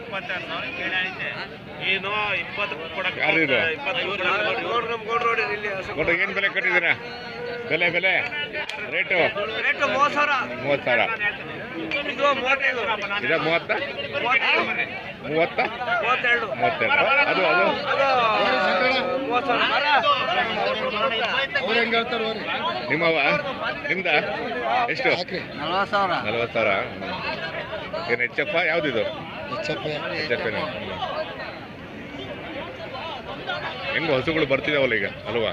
ಇಪ್ಪತ್ತಾರು ಸಾವಿರ ಏನು ಏನು ಬೆಲೆ ಕಟ್ಟಿದ್ದೀರ? ಬೆಲೆ ಬೆಲೆ. ರೇಟು? ರೇಟು ಮೂವತ್ತು ಸಾವಿರ. ಮೂವತ್ತು ಸಾವಿರ. ಇದು ಮೂವತ್ತೈದು. ಇದು ಮೂವತ್ತ? ಮೂವತ್ತ? ಮೂವತ್ತೆರಡು. ಅದು ಅದು. ನಿಮ್ಮವ ನಿಮ್ದ? ಎಷ್ಟು? ನಲ್ವತ್ತು ಸಾವಿರ. ನಲ್ವತ್ತು ಸಾವಿರ. ಏನು ಹೆಚ್ಚಪ್ಪ ಯಾವುದಿದು? ಎಫ್ ಹೆಂಗ ಹಸುಗಳು ಬರ್ತಿದಾವಲ್ಲ ಈಗ? ಅಲ್ವಾ?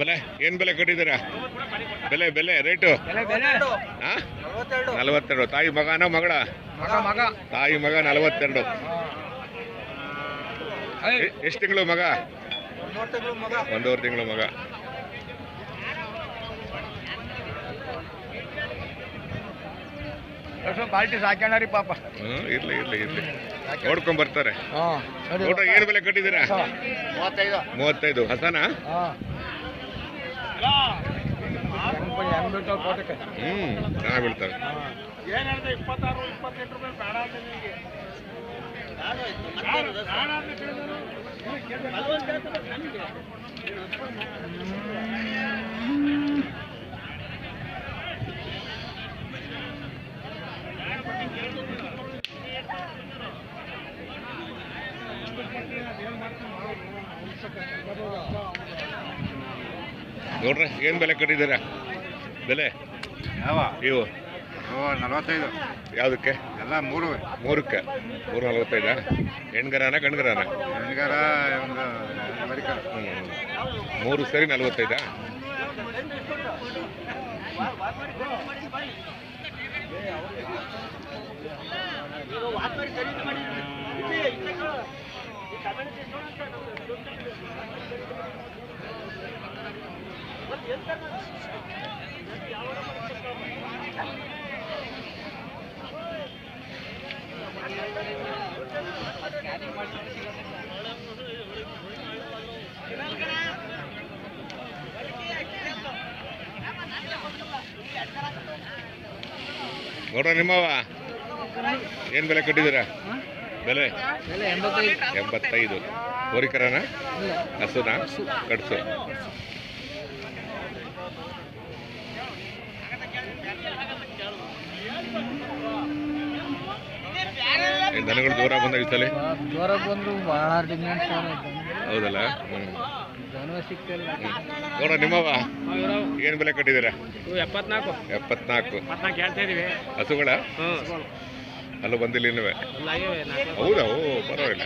ಬೆಲೆ? ಏನ್ ಬೆಲೆ ಕಟ್ಟಿದ್ದೀರಾ? ಬೆಲೆ ಬೆಲೆ ರೇಟು? ನಲವತ್ತೆರಡು. ತಾಯಿ ಮಗನ ಮಗಳ? ಮಗ ಮಗ. ತಾಯಿ ಮಗ ನಲವತ್ತೆರಡು. ಎಷ್ಟು ತಿಂಗಳು ಮಗ? ಮೂರು ತಿಂಗಳು ಮಗ. ಒಂದೂವರೆ ತಿಂಗಳು ಮಗ. ಪಾರ್ಟಿ ಸಾಕ್ಯಾಣರಿ ಪಾಪ. ಹ್ಮ್ ಇರ್ಲಿ ಇರ್ಲಿ ಇರ್ಲಿ. ನೋಡ್ಕೊಂಡ್ ಬರ್ತಾರೆ. ಏನು ಬೆಲೆ ಕಟ್ಟಿದ್ದೀರಾ? ಮೂವತ್ತೈದು. ಮೂವತ್ತೈದು. ಹಸನ ಹಾಂ ಹೆಂಗ್ ಬಿಟ್ಟು ಕೋಟಕ್ಕೆ ಹ್ಮ್. ಚೆನ್ನಾಗಿ ಬೀಳ್ತವೆ ಇಪ್ಪತ್ತಾರು ನೋಡ್ರಿ ಏನು ಬೆಲೆ ಕಟ್ಟಿದ್ದೀರಾ? ಬೆಲೆ? ಯಾವ? ಇವು? ನಲವತ್ತೈದು. ಯಾವುದಕ್ಕೆ? ಎಲ್ಲ ಮೂರು. ಮೂರಕ್ಕೆ? ಮೂರು ನಲ್ವತ್ತೈದಾ? ಹೆಣ್ಗರಾನ ಗಂಡ್ಗರಾನ? ಹೆಣ್ಗಾರ ಒಂದು ಹ್ಮ್. ಮೂರು ಸರಿ ನಲ್ವತ್ತೈದಾ? ನೋಡ್ರ ನಿಮ್ಮವ ಏನು ಬೆಲೆ ಕಟ್ಟಿದ್ದೀರಾ? ಬೆಲೆ? ಎಂಬತ್ತೈದು. ಹೋರಿಕರನ? ಹಸುನ? ಕಟ್ಸು ದನಗಳು ದೂರ ಬಂದ ಈ ಸಲ? ಬಂದ್ರು ಬಂದು ಭಾಳ ಡಿಮ್ಯಾಂಡ್ ಹೌದಲ್ಲ? ದನ ಸಿಕ್ತಿಲ್ಲ. ನೋಡ್ರ ನಿಮ್ಮವ ಏನು ಬೆಲೆ ಕಟ್ಟಿದ್ದೀರಾ? ಎಪ್ಪತ್ನಾಲ್ಕು. ಎಪ್ಪತ್ನಾಲ್ಕು. ಹೇಳ್ತಾ ಇದೀವಿ. ಹಸುಗಳ? ಅಲ್ಲೂ, ಬಂದಿಲ್ಲ ಹೌದಾ? ಓ, ಪರವಾಗಿಲ್ಲ.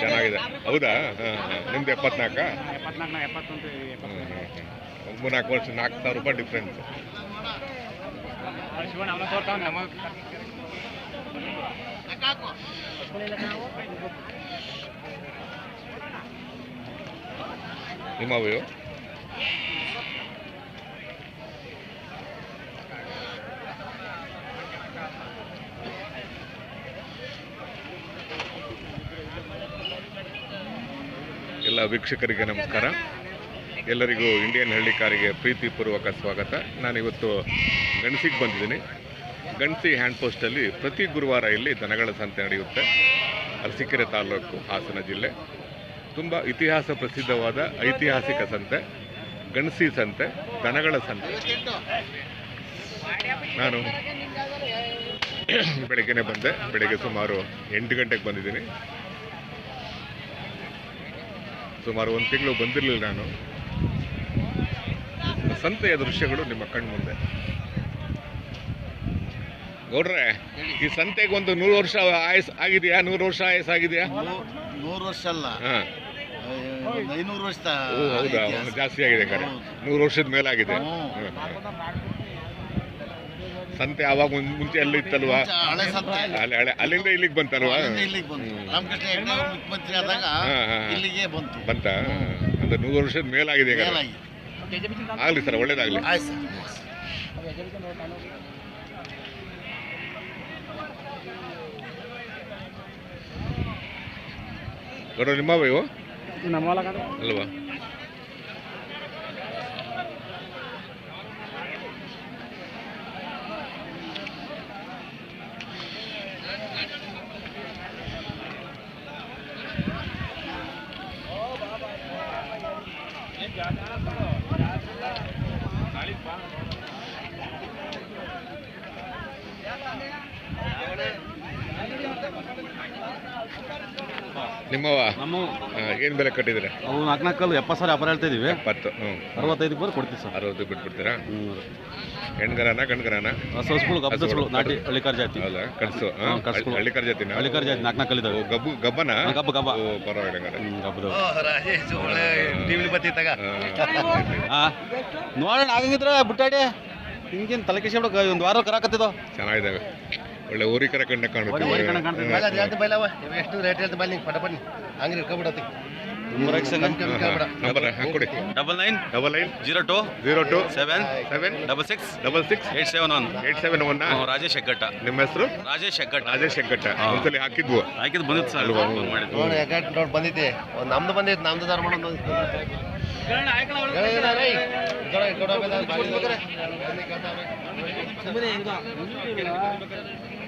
ಚೆನ್ನಾಗಿದೆ. ಹೌದಾ? ಹಾಂ ಹಾಂ. ನಿಮ್ದು ಎಪ್ಪತ್ನಾಲ್ಕಾ. ಮೂರು ನಾಲ್ಕು ವರ್ಷ, ನಾಲ್ಕು ಸಾವಿರ ರೂಪಾಯಿ ಡಿಫ್ರೆನ್ಸ್ ನಿಮ್ಮವು ವೀಕ್ಷಕರಿಗೆ ನಮಸ್ಕಾರ. ಎಲ್ಲರಿಗೂ ಇಂಡಿಯನ್ ಹಳ್ಳಿ ಕಾರಿಗೆ ಪ್ರೀತಿಪೂರ್ವಕ ಸ್ವಾಗತ. ನಾನಿವತ್ತು ಗಣಸಿಗೆ ಬಂದಿದ್ದೀನಿ. ಗಣಸಿ ಹ್ಯಾಂಡ್ ಪೋಸ್ಟಲ್ಲಿ ಪ್ರತಿ ಗುರುವಾರ ಇಲ್ಲಿ ದನಗಳ ಸಂತೆ ನಡೆಯುತ್ತೆ. ಅರಸೀಕೆರೆ ತಾಲೂಕು ಹಾಸನ ಜಿಲ್ಲೆ. ತುಂಬ ಇತಿಹಾಸ ಪ್ರಸಿದ್ಧವಾದ ಐತಿಹಾಸಿಕ ಸಂತೆ, ಗಣಸಿ ಸಂತೆ, ದನಗಳ ಸಂತೆ. ನಾನು ಬೆಳಗ್ಗೆನೆ ಬಂದೆ. ಬೆಳಗ್ಗೆ ಸುಮಾರು ಎಂಟು ಗಂಟೆಗೆ ಬಂದಿದ್ದೀನಿ. ಸುಮಾರು ಒಂದು ತಿಂಗಳು ಬಂದಿರಲಿಲ್ಲ ನಾನು. ಸಂತೆಯ ದೃಶ್ಯಗಳು ನಿಮ್ಮ ಕಣ್ಮುಂದೆ. ಗೌಡ್ರೆ ಈ ಸಂತೆಗೆ ಒಂದು ನೂರು ವರ್ಷ ಆಯಸ್ ಆಗಿದೆಯಾ? ನೂರು ವರ್ಷ ಆಯಸ್ ಆಗಿದೆಯಾ? ನೂರು ವರ್ಷ ಅಲ್ಲ. ಐನೂರು ವರ್ಷ ಹೌದಾ? ಜಾಸ್ತಿ ಆಗಿದೆ ಕರೆ. ನೂರು ವರ್ಷದ ಮೇಲಾಗಿದೆ. ಸಂತೆ ಅವಾಗ ಮುಂಚೆ- ಅಲ್ಲಿ ಎಲ್ಲ ಇತ್ತಲ್ವಾ? ಹಳೆ ಸಂತೆ. ಅಲ್ಲಿ ಹಳೆ ಅಲ್ಲಿಂದ ಇಲ್ಲಿಗೆ ಬಂತಲ್ವಾ? ಅಲ್ಲಿಂದ ಇಲ್ಲಿಗೆ ಬಂತು. ರಾಮಕೃಷ್ಣ ಮುಖ್ಯಮಂತ್ರಿ ಆದಾಗ. ಇಲ್ಲಿಗೆ ಬಂತು. ಬಂತ? ಅಂದ್ರೆ ನೂರು ವರ್ಷದ ಮೇಲಾಗಿದೆ ಈಗ ಮೇಲಾಗಿ. ಆಗ್ಲಿ ಸರ್ ಒಳ್ಳೇದಾಗ್ಲಿ. ಆಯ್ತು ಸರ್. ಗೌಡ್ರ ನಿಮ್ಮವ ಇವು? ಅಲ್ವಾ? ನಿಮ್ಮವ ನಮ್ಮ ಏನು ಬೆಲೆ ಕಟ್ಟಿದ್ರೆ ಅವು ನಾಲ್ಕು ನಾಲ್ಕಲ್ಲಿ ಎಪ್ಪತ್ತು ಸಾವಿರ ವ್ಯಾಪಾರ ಹೇಳ್ತಾ ಇದೀವಿ. ಎಪ್ಪತ್ತು ಹ್ಞೂ. ಅರವತ್ತೈದು ಬಂದು ಕೊಡ್ತೀವಿ ಸರ್. ಅರವತ್ತು ಬಿಟ್ಬಿಡ್ತೀರಾ? ಹೆಣ್ಗರನ ಗಂಡ್ಗರನ? ಸಸ್ಗಳು ಗಬ್ಬ ಹಸುಗಳು. ನಾಟಿ ಹಳ್ಳಿಕಾರ್ ಜಾತಿ. ಹೌದಾ? ಕಡಸು ಕಟ್ಸ್ಗಳು. ಹಳ್ಳಿಕರ್ ಜಾತಿನ? ಹಳ್ಳಿಕಾರ್ ಜಾತಿ ನಾಲ್ಕು ನಾಲ್ಕಲ್ಲಿ ಇದಾವೆ ಗಬ್ಬು ಗಬ್ಬನ? ಗಬ್ಬ, ಗಬ್ಬ. ಓ ಪರವಾಗಿಲ್ಲ ಹಂಗಾರೆ. ಒಳ್ಳೆ ಟಿವಿ ಬತ್ತಿತ್ತಾಗ ನೋಡೋಣ ಆಗಂಗಿದ್ರೆ ಬಿಟ್ಟಾಡಿ. ಹಿಂಗೇನು ತಲೆ ಕೆಸಿ ಒಂದು ವಾರ ಕರಾಕತ್ತಿದ್ದು ಚೆನ್ನಾಗಿದ್ದಾವೆ. ಒಳ್ಳೆ ಊರಿ ಕರೆ ಕಂಡ ಒಳ್ಳೆ ಊರಿ ಕಣ ಬೈಲ ಅದು ಹೇಳ್ತೀನಿ ಎಷ್ಟು ರೇಟ್ ಪಟ ಹಂಗೆ ಇಟ್ಕೊಬಿಡತ್ತಿ. Double nine double nine zero two zero two seven seven double six double six eight seven one. Eight seven one Rajesh Heggatta. ನಿಮ್ಮ ಹೆಸರು? ರಾಜೇಶ್ ಹೆಗ್ಗಟ್ಟ. ರಾಜೇಶ್ ಹೆಗ್ಗಟ್ಟ. ಒಂದ್ಸಲಿ ಹಾಕಿದ್ವು. ಹಾಕಿದ್ ಬಂದಿತ್ತು ಸರ್. ಮಾಡಿದ್ದು. ನೋಡಿ ಬಂದಿದ್ದೆ. ಒಂದು ನಮ್ದು ಬಂದಿತ್ತು ನಮ್ದು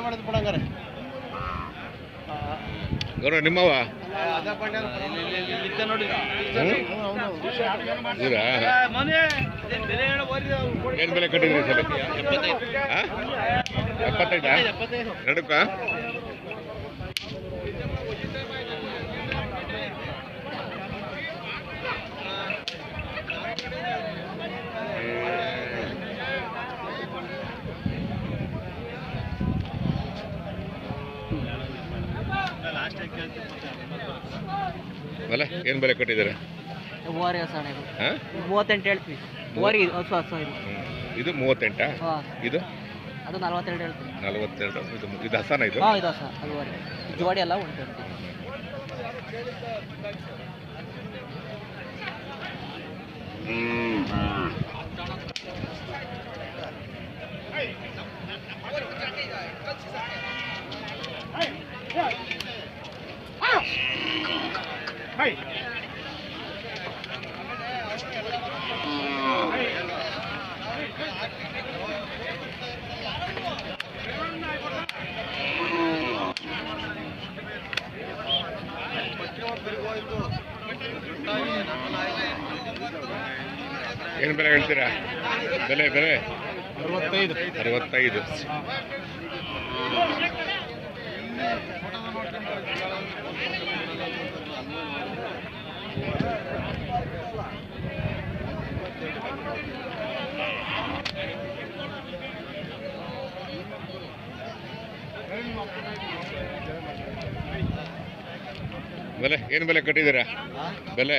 ಮಾಡಿದ್ ಬಿಡಂಗಾರೆ ಗೌರವ ನಿಮ್ಮವ ಏನ್ ಬೆಲೆ ಕಟ್ಟಿದ್ರಿ ಸರ್ ಎಪ್ಪತ್ತೈದಾ? ಎರಡಕ್ಕ? ಅಲ್ಲ ಏನ್ ಬೆಲೆ ಕೊಟ್ಟಿದ್ದಾರೆ? ಮೂವರೆ ಇದು. ಹಾ? ಮೂವತ್ತೆಂಟು ಹೇಳ್ತೀವಿ. ಮೂವರಿಗೆ ಹೊಸ ಹೊಸ ಇದು. ಇದು ಮೂವತ್ತೆಂಟಾ? ಇದು? ಅದು ನಲ್ವತ್ತೆರಡು ಹೇಳ್ತೀವಿ. ನಲವತ್ತೆರಡು. ಇದು ಇದು ಹಸನ ಇದು? ಹಾಂ ಇದು ಹೊಸ ಜೋಡಿ ಎಲ್ಲ ಉಂಟು ಹೇಳ್ತೀವಿ ಏನು ಬೆಲೆ ಹೇಳ್ತೀರಾ? ಬೆಲೆ ಬೆಲೆ? ಅರವತ್ತೈದು. ಅರವತ್ತೈದು. ಬೆಲೆ ಏನು ಬೆಲೆ ಕಟ್ಟಿದ್ದೀರಾ? ಬೆಲೆ?